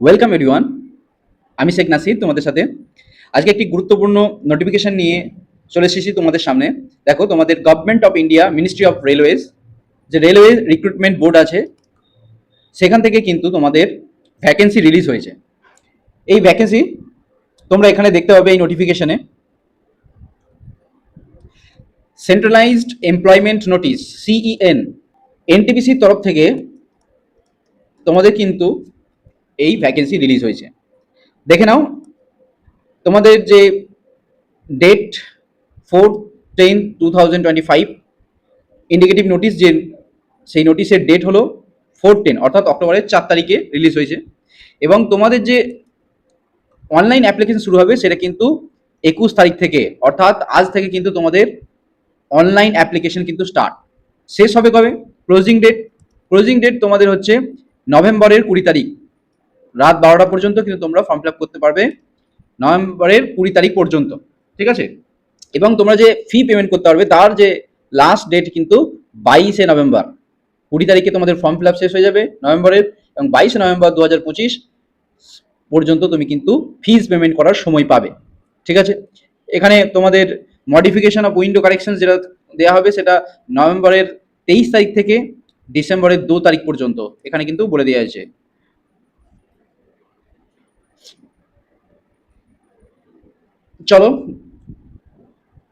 Welcome everyone আমি শেখ নাসির, তোমাদের সাথে। আজকে একটি গুরুত্বপূর্ণ নোটিফিকেশন নিয়ে চলে এসেছি তোমাদের সামনে। দেখো, তোমাদের government of India ministry of railways যে রেলওয়ে রিক্রুটমেন্ট বোর্ড আছে, সেখান থেকে কিন্তু তোমাদের ভ্যাকেন্সি রিলিজ হয়েছে। এই ভ্যাকেন্সি তোমরা এখানে দেখতে পাবে এই নোটিফিকেশনে সেন্ট্রালাইজড এমপ্লয়মেন্ট নোটিশ সিইএন এনটিপিসির তরফ থেকে তোমাদের কিন্তু এই ভ্যাকেন্সি রিলিজ হয়েছে। দেখে নাও, তোমাদের যে date four ten two thousand twenty five indicative notice যে, সেই নোটিশের ডেট হলো ফোর টেন অর্থাৎ অক্টোবরের চার তারিখে রিলিজ হয়েছে। এবং তোমাদের যে অনলাইন অ্যাপ্লিকেশন শুরু হবে, সেটা কিন্তু একুশ তারিখ থেকে, অর্থাৎ আজ থেকে কিন্তু তোমাদের অনলাইন অ্যাপ্লিকেশন কিন্তু স্টার্ট শেষ হবে কবে? ক্লোজিং ডেট ক্লোজিং ডেট তোমাদের হচ্ছে নভেম্বরের কুড়ি তারিখ। রাত বারোটা পর্যন্ত কিন্তু তোমরা ফর্ম ফিল আপ করতে পারবে নভেম্বরের কুড়ি তারিখ পর্যন্ত, ঠিক আছে? এবং তোমরা যে ফি পেমেন্ট করতে পারবে, তার যে লাস্ট ডেট কিন্তু বাইশে নভেম্বর, কুড়ি তারিখে তোমাদের ফর্ম ফিল শেষ হয়ে যাবে নভেম্বরের এবং বাইশে নভেম্বর দু হাজার পঁচিশ পর্যন্ত তুমি কিন্তু ফিজ পেমেন্ট করার সময় পাবে, ঠিক আছে? এখানে তোমাদের মডিফিকেশন অফ উইন্ডো কারেকশন যেটা দেওয়া হবে, সেটা নভেম্বরের তেইশ তারিখ থেকে ডিসেম্বরের দু তারিখ পর্যন্ত এখানে কিন্তু বলে দেওয়া হয়েছে। চলো।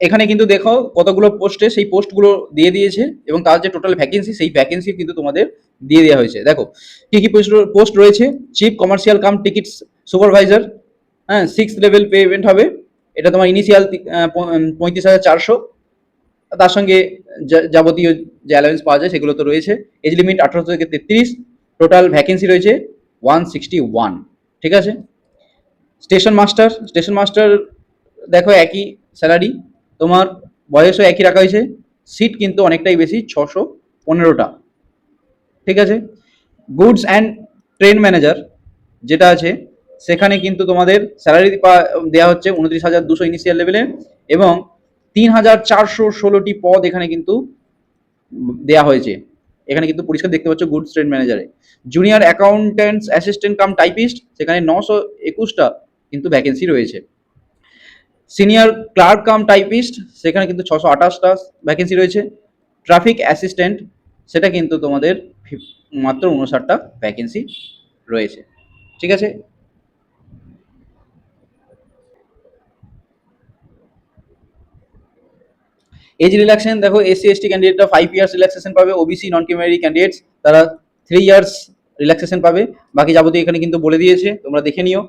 এখানে কিন্তু দেখো কতগুলো পোস্টে সেই পোস্টগুলো দিয়ে দিয়েছে এবং তার যে টোটাল ভ্যাকেন্সি সেই ভ্যাকেন্সি কিন্তু তোমাদের দিয়ে দেওয়া হয়েছে। দেখো, কি কি পোস্ট রয়েছে? Chief commercial cum tickets supervisor হ্যাঁ সিক্স লেভেল পেমেন্ট হবে। এটা তোমার ইনিশিয়াল পঁয়ত্রিশ হাজার চারশো। তার সঙ্গে যাবতীয় যে অ্যালায়েন্স পাওয়া যায় সেগুলো তো রয়েছে। এজ লিমিট আঠারো থেকে তেত্রিশ। টোটাল ভ্যাকেন্সি রয়েছে ওয়ান সিক্সটি ওয়ান ঠিক আছে? স্টেশন মাস্টার স্টেশন মাস্টার দেখো একই স্যালারি তোমার বয়সও একই রাখা হয়েছে সিট কিন্তু অনেকটাই বেশি, ছশো পনেরোটা। ঠিক আছে? গুডস অ্যান্ড ট্রেন ম্যানেজার যেটা আছে, সেখানে কিন্তু তোমাদের স্যালারি দেওয়া হচ্ছে উনত্রিশ হাজার দুশো ইনিশিয়াল লেভেলে এবং তিন হাজার চারশো ষোলোটি পদ এখানে কিন্তু দেওয়া হয়েছে। এখানে কিন্তু পরিষ্কার দেখতে পাচ্ছ goods train ম্যানেজারে junior accountants assistant cum typist সেখানে নশো একুশটা কিন্তু ভ্যাকেন্সি রয়েছে। সিনিয়র ক্লার্ক কাম টাইপিস্ট, সেখানে কিন্তু ছশো আঠাশটা ভ্যাকেন্সি রয়েছে। ট্রাফিক অ্যাসিস্ট্যান্ট সেটা কিন্তু তোমাদের মাত্র উনষাটটা ভ্যাকেন্সি রয়েছে। ঠিক আছে? এজ রিল্যাক্সেশন দেখো এসসি এসটি ক্যান্ডিডেটরা ফাইভ ইয়ার্স রিল্যাক্সেশন পাবে। OBC non creamy layer candidates তারা থ্রি ইয়ার্স রিল্যাক্সেশন পাবে। বাকি যাবতীয় এখানে কিন্তু বলে দিয়েছে, তোমরা দেখে নিও।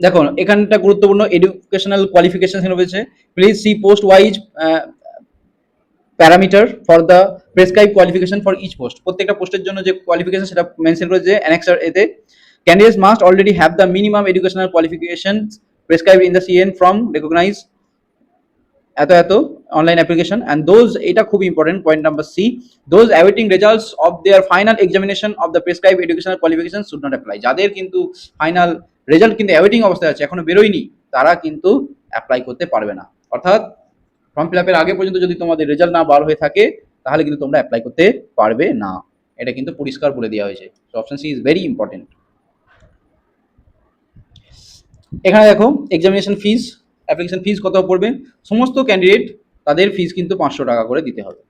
দেখো এখানটা গুরুত্বপূর্ণ এডুকেশনাল কোয়ালিফিকেশন রয়েছে। Please see post wise parameter for the prescribe qualification for each post প্রত্যেকটা পোস্টের জন্য যে কোয়ালিফিকেশন সেটা মেনশন করেছে অ্যানেক্সার এতে। Candidates must already have the minimum educational qualification prescribe in the CEN from recognise এত এত অনলাইন অ্যাপ্লিকেশন অ্যান্ড দোজ এটা খুব important point number C those awaiting results of their final examination of the prescribe educational qualification should not apply যাদের কিন্তু final result কিন্তু awaiting অবস্থায় আছে, এখনও বেরোয়নি। তারা কিন্তু অ্যাপ্লাই করতে পারবে না। অর্থাৎ ফর্ম ফিল আপের আগে পর্যন্ত যদি তোমাদের রেজাল্ট না বার হয়ে থাকে, তাহলে কিন্তু তোমরা অ্যাপ্লাই করতে পারবে না। এটা কিন্তু পরিষ্কার বলে দেওয়া হয়েছে। তো option C is very important এখানে দেখো এক্সামিনেশন ফিস অ্যাপ্লিকেশন ফিস কত পড়বে? সমস্ত ক্যান্ডিডেট তাদের ফিস কিন্তু পাঁচশো টাকা করে দিতে হবে।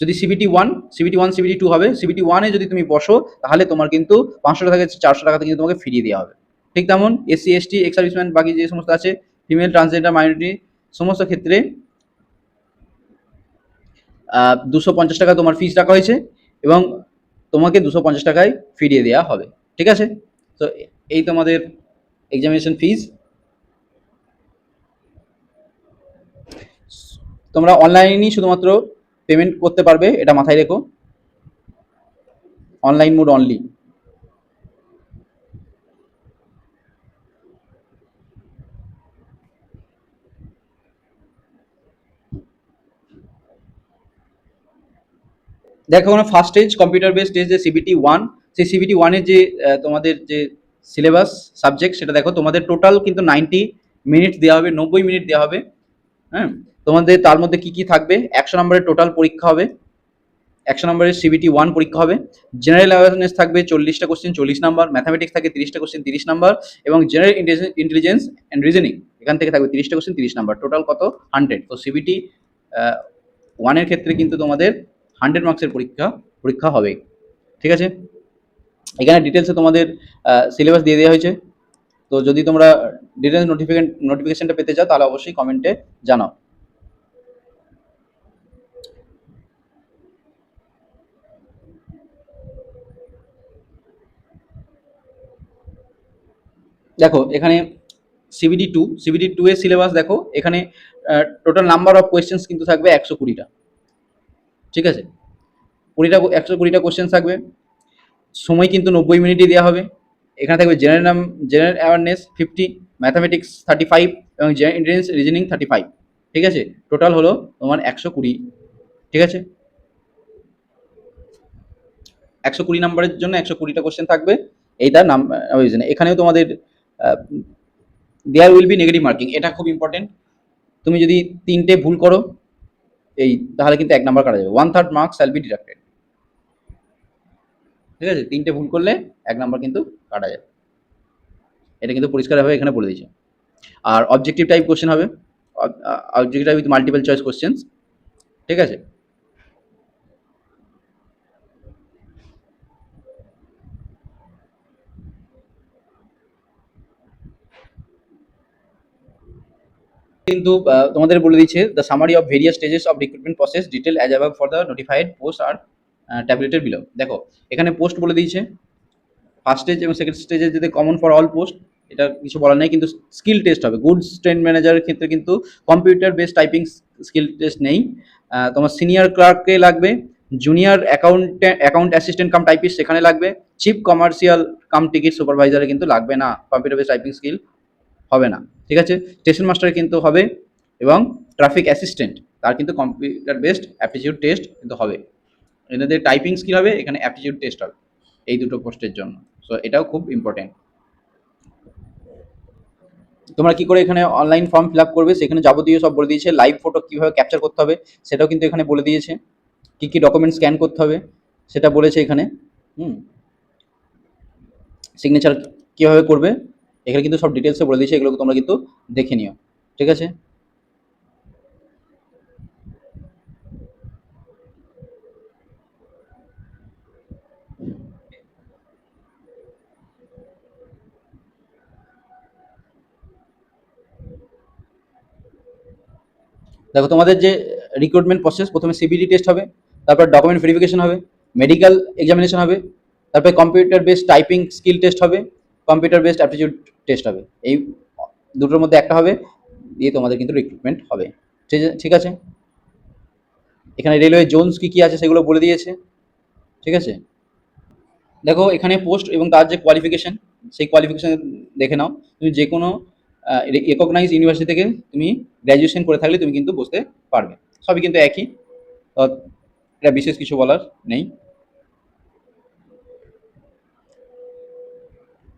যদি CBT one CBT one CBT two হবে সিবিটি ওয়ানে যদি তুমি বসো, তাহলে তোমার কিন্তু পাঁচশো টাকা থেকে চারশো টাকা কিন্তু তোমাকে ফিরিয়ে দেওয়া হবে। ঠিক তেমন এসসি এসটি এক্স সার্ভিসম্যান বাকি যে সমস্ত আছে ফিমেল ট্রান্সজেন্ডার মাইনরিটি সমস্ত ক্ষেত্রে দুশো পঞ্চাশ টাকা তোমার ফিস রাখা হয়েছে এবং তোমাকে দুশো পঞ্চাশ টাকায় ফিরিয়ে দেওয়া হবে। ঠিক আছে? তো এই তোমাদের এক্সামিনেশন ফিস তোমরা অনলাইনই শুধুমাত্র পেমেন্ট করতে পারবে, এটা মাথায় রেখো। অনলাইন মোড অনলি দেখো ওখানে first stage computer based stage যে সিবিটি ওয়ান সেই সিবিটি ওয়ানের যে তোমাদের যে সিলেবাস সাবজেক্ট সেটা দেখো তোমাদের টোটাল কিন্তু নাইনটি মিনিট দেওয়া হবে, নব্বই মিনিট দেওয়া হবে। হ্যাঁ? তোমাদের তার মধ্যে কি কি থাকবে? একশো নম্বরের টোটাল পরীক্ষা হবে, একশো নম্বরের সিবিটি ওয়ান পরীক্ষা হবে জেনারেল অ্যাওয়ারনেস থাকবে চল্লিশটা কোশ্চেন চল্লিশ নাম্বার ম্যাথামেটিক্স থাকবে তিরিশটা কোশ্চেন তিরিশ নাম্বার এবং জেনারেল ইন্টেলিজেন্স অ্যান্ড রিজনিং এখান থেকে থাকবে তিরিশটা কোশ্চেন তিরিশ নাম্বার টোটাল কত? হান্ড্রেড তো সিবিটি ওয়ানের ক্ষেত্রে কিন্তু তোমাদের হান্ড্রেড মার্কসের পরীক্ষা পরীক্ষা হবে। ঠিক আছে? এখানে ডিটেলসে তোমাদের সিলেবাস দিয়ে দেওয়া হয়েছে। তো যদি তোমরা ডিটেলস নোটিফিকেশন নোটিফিকেশনটা পেতে চাও, তাহলে অবশ্যই কমেন্টে জানাও। দেখো, এখানে সিবিডি টু সিবিডি টু এর সিলেবাস দেখো। এখানে টোটাল নাম্বার অফ কোয়েশ্চেন্স কিন্তু থাকবে একশো কুড়িটা। ঠিক আছে? কুড়িটা একশো কুড়িটা কোশ্চেন থাকবে। সময় কিন্তু নব্বই মিনিটই দেওয়া হবে। এখানে থাকবে জেনারেল নাম general awareness fifty mathematics thirty five এবং ইন্টেলিজেন্স রিজনিং থার্টি ফাইভ ঠিক আছে? টোটাল হলো তোমার একশো কুড়ি। ঠিক আছে? একশো কুড়ি নাম্বারের জন্য একশো কুড়িটা কোশ্চেন থাকবে। এইটা নাম এখানেও তোমাদের there will be negative marking এটা খুব ইম্পর্টেন্ট তুমি যদি তিনটে ভুল করো এই, তাহলে কিন্তু এক নাম্বার কাটা যাবে। One third marks shall be deducted ঠিক আছে? তিনটে ভুল করলে এক নাম্বার কিন্তু কাটা যাবে। এটা কিন্তু পরিষ্কারভাবে এখানে বলে দিয়েছে। আর অবজেক্টিভ টাইপ কোশ্চেন হবে। Objective type with multiple choice questions ঠিক আছে? কিন্তু তোমাদের বলে দিচ্ছে the summary of various stages of recruitment process detail as of for the notified post আর ট্যাবলেটের বিলো দেখো, এখানে পোস্ট বলে দিয়েছে ফার্স্ট স্টেজ এবং সেকেন্ড স্টেজে যদি কমন ফর অল পোস্ট এটা কিছু বলার নেই, কিন্তু স্কিল টেস্ট হবে। গুড ট্রেন ম্যানেজারের ক্ষেত্রে কিন্তু computer base typing skill test নেই তোমার সিনিয়র ক্লার্কে লাগবে junior account account assistant cum typist সেখানে লাগবে চিফ কমার্শিয়াল কাম টিকিট সুপারভাইজারে কিন্তু লাগবে না কম্পিউটার বেস টাইপিং স্কিল হবে না। ঠিক আছে? স্টেশন মাস্টার কিন্তু হবে এবং ট্রাফিক অ্যাসিস্ট্যান্ট তার কিন্তু কম্পিউটার বেসড অ্যাপটিটিউড টেস্ট কিন্তু হবে। এনাদের টাইপিং স্কিল হবে? এখানে অ্যাপটিটিউড টেস্ট হবে, এই দুটো পোস্টের জন্য। সো এটাও খুব ইম্পর্টেন্ট তোমরা কি করে এখানে অনলাইন ফর্ম ফিল আপ করবে? সেখানে যাবতীয় সব বলে দিয়েছে। লাইভ ফটো কীভাবে ক্যাপচার করতে হবে, সেটাও কিন্তু এখানে বলে দিয়েছে। কি কি ডকুমেন্ট স্ক্যান করতে হবে, সেটা বলেছে এখানে। হুম। সিগনেচার কীভাবে করবে? এখানে কিন্তু সব ডিটেলসে বলে দিয়েছে এগুলো তোমরা কিন্তু দেখে নিও। ঠিক আছে? দেখো, তোমাদের যে রিক্রুটমেন্ট প্রসেস প্রথমে সিবিডি টেস্ট হবে, তারপর ডকুমেন্ট ভেরিফিকেশন হবে মেডিকেল এক্সামিনেশন হবে, তারপরে computer based typing skill test হবে কম্পিউটার বেসড অ্যাপটিটিউড টেস্ট হবে। এই দুটোর মধ্যে একটা হবে, দিয়ে তোমাদের কিন্তু রিক্রুটমেন্ট হবে। ঠিক আছে এখানে রেলওয়ে জোনস কী কী আছে সেগুলো বলে দিয়েছে। ঠিক আছে? দেখো, এখানে পোস্ট এবং তার যে কোয়ালিফিকেশন সেই কোয়ালিফিকেশান দেখে নাও। তুমি যে কোনো রেকগনাইজ ইউনিভার্সিটি থেকে তুমি গ্র্যাজুয়েশন করে থাকলে তুমি কিন্তু বসতে পারবে। সবই কিন্তু একই। এটা বিশেষ কিছু বলার নেই।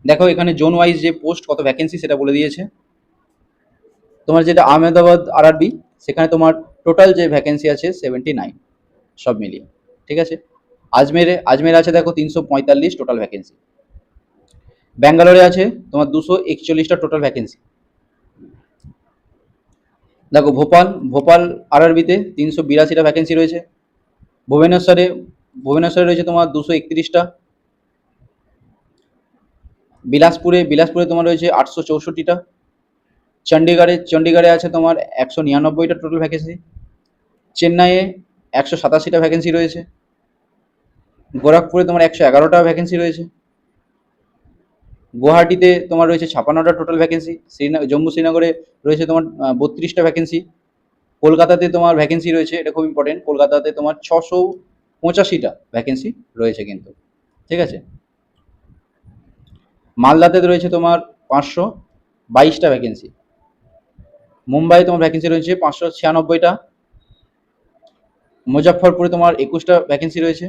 দেখো, এখানে জোন ওয়াইজ যে পোস্ট কত ভ্যাকেন্সি সেটা বলে দিয়েছে। তোমার যেটা আহমেদাবাদ আরআরবি সেখানে তোমার টোটাল যে ভ্যাকেন্সি আছে সেভেন্টি নাইন সব মিলিয়ে, ঠিক আছে? আজমেরে, আজমের আছে দেখো তিনশো পঁয়তাল্লিশ টোটাল ভ্যাকেন্সি ব্যাঙ্গালোরে আছে তোমার দুশো একচল্লিশটা টোটাল ভ্যাকেন্সি দেখো, ভোপাল ভোপাল আরআরবিতে তিনশো বিরাশিটা ভ্যাকেন্সি রয়েছে। ভুবনেশ্বরে ভুবনেশ্বরে রয়েছে তোমার দুশো একত্রিশটা। বিলাসপুরে বিলাসপুরে তোমার রয়েছে আটশো চৌষট্টিটা। চণ্ডীগড়ে চণ্ডীগড়ে আছে তোমার একশো নিরানব্বইটা টোটাল ভ্যাকেন্সি চেন্নাইয়ে একশো সাতাশিটা ভ্যাকেন্সি রয়েছে। গোরখপুরে তোমার একশো এগারোটা ভ্যাকেন্সি রয়েছে। গুয়াহাটিতে তোমার রয়েছে ছাপান্নটা টোটাল ভ্যাকেন্সি শ্রীনগর জম্মু শ্রীনগরে রয়েছে তোমার বত্রিশটা ভ্যাকেন্সি কলকাতাতে তোমার ভ্যাকেন্সি রয়েছে, এটা খুব ইম্পর্টেন্ট কলকাতাতে তোমার ছশো পঁচাশিটা ভ্যাকেন্সি রয়েছে কিন্তু। ঠিক আছে? মালদাতে রয়েছে তোমার পাঁচশো বাইশটা ভ্যাকেন্সি মুম্বাই তোমার ভ্যাকেন্সি রয়েছে পাঁচশো ছিয়ানব্বইটা। মুজফ্ফরপুরে তোমার একুশটা ভ্যাকেন্সি রয়েছে।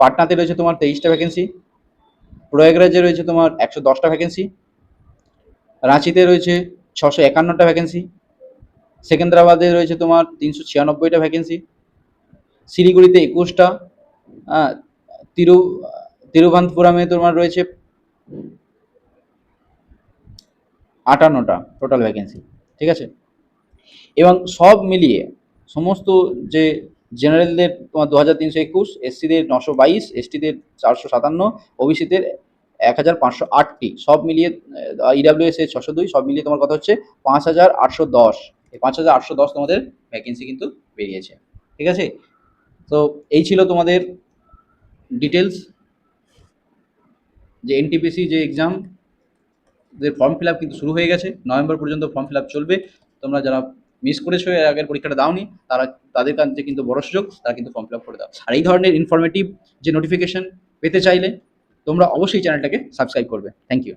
পাটনাতে রয়েছে তোমার তেইশটা ভ্যাকেন্সি প্রয়াগরাজে রয়েছে তোমার একশো দশটা ভ্যাকেন্সি রাঁচিতে রয়েছে ছশো একান্নটা ভ্যাকেন্সি সেকেন্দ্রাবাদে রয়েছে তোমার তিনশো ছিয়ানব্বইটা ভ্যাকেন্সি শিলিগুড়িতে একুশটা। তিরু তিরুভান্তপুরামে তোমার রয়েছে আটান্নটা টোটাল ভ্যাকেন্সি ঠিক আছে? এবং সব মিলিয়ে সমস্ত যে জেনারেলদের তোমার দু হাজার তিনশো একুশ, এসসিদের নশো বাইশ, এসটিদের চারশো সাতান্ন, ওবিসিদের এক হাজার পাঁচশো আটটি, সব মিলিয়ে ইডাব্লিউএস এর ছশো দুই, সব মিলিয়ে তোমার কথা হচ্ছে পাঁচ হাজার আটশো দশ। এই পাঁচ হাজার আটশো দশ তোমাদের ভ্যাকেন্সি কিন্তু বেরিয়েছে, ঠিক আছে? তো এই ছিল তোমাদের ডিটেলস যে এনটিপিসি যে এক্সাম যে ফর্ম ফিল আপ কিন্তু শুরু হয়ে গেছে। নভেম্বর পর্যন্ত ফর্ম ফিল আপ চলবে। তোমরা যারা মিস করেছ, এর আগের পরীক্ষাটা দাওনি, তারা, তাদের কাছে কিন্তু বড় সুযোগ, তারা কিন্তু ফর্ম ফিল আপ করে দাও। আর এই ধরনের ইনফরমেটিভ যে নোটিফিকেশন পেতে চাইলে, তোমরা অবশ্যই চ্যানেলটাকে সাবস্ক্রাইব করবে। Thank you